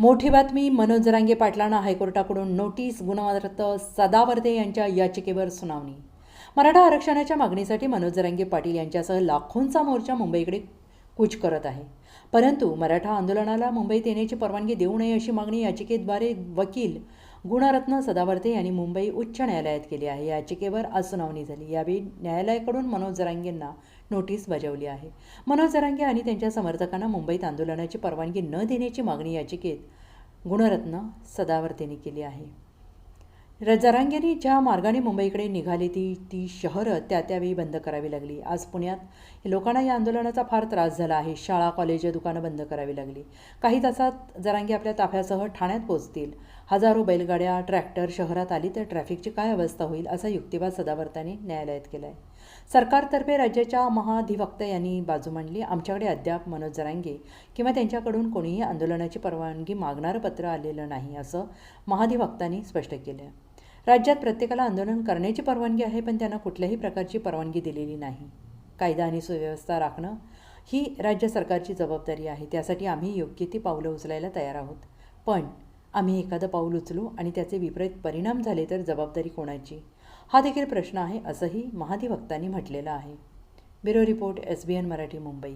मोठी बातमी मनोज जरांगे पाटलांना हायकोर्टाकडून नोटीस गुणवत्त सदावर्ते यांच्या याचिकेवर सुनावणी. मराठा आरक्षणाच्या मागणीसाठी मनोज जरांगे पाटील यांच्यासह लाखोंचा मोर्चा मुंबईकडे कूच करत आहे. परंतु मराठा आंदोलनाला मुंबईत येण्याची परवानगी देऊ नये अशी मागणी याचिकेद्वारे वकील गुणरत्न सदावर्ते यांनी मुंबई उच्च न्यायालयात केली आहे. या याचिकेवर आज सुनावणी झाली. यावेळी न्यायालयाकडून मनोज जरांगेंना नोटीस बजावली आहे. मनोज जरांगे आणि त्यांच्या समर्थकांना मुंबईत आंदोलनाची परवानगी न देण्याची मागणी याचिकेत गुणरत्न सदावर्तेने केली आहे. जरांगेनी ज्या मार्गाने मुंबईकडे निघाली ती ती शहरं त्या त्यावेळी बंद करावी लागली. आज पुण्यात लोकांना या आंदोलनाचा फार त्रास झाला आहे. शाळा कॉलेज दुकानं बंद करावी लागली. काही तासात जरांगे आपल्या ताफ्यासह ठाण्यात पोहोचतील. हजारो बैलगाड्या ट्रॅक्टर शहरात आली तर ट्रॅफिकची काय अवस्था होईल असा युक्तिवाद सदावर्तांनी न्यायालयात केला आहे सरकारतर्फे राज्याच्या महाधिवक्ता यांनी बाजू मांडली. आमच्याकडे अद्याप मनोज जरांगे किंवा त्यांच्याकडून कोणीही आंदोलनाची परवानगी मागणारं पत्र आलेलं नाही असं महाधिवक्तांनी स्पष्ट केलं आहे राज्यात प्रत्येकाला आंदोलन करण्याची परवानगी आहे पण त्यांना कुठल्याही प्रकारची परवानगी दिलेली नाही. कायदा आणि सुव्यवस्था राखणं ही राज्य सरकारची जबाबदारी आहे. त्यासाठी आम्ही योग्य ती पावलं उचलायला तयार आहोत. पण आम्ही एखादं पाऊल उचलू आणि त्याचे विपरीत परिणाम झाले तर जबाबदारी कोणाची? हा देखील प्रश्न आहे असंही महाधिवक्तांनी म्हटलेलं आहे. Bureau report S B N Marathi Mumbai.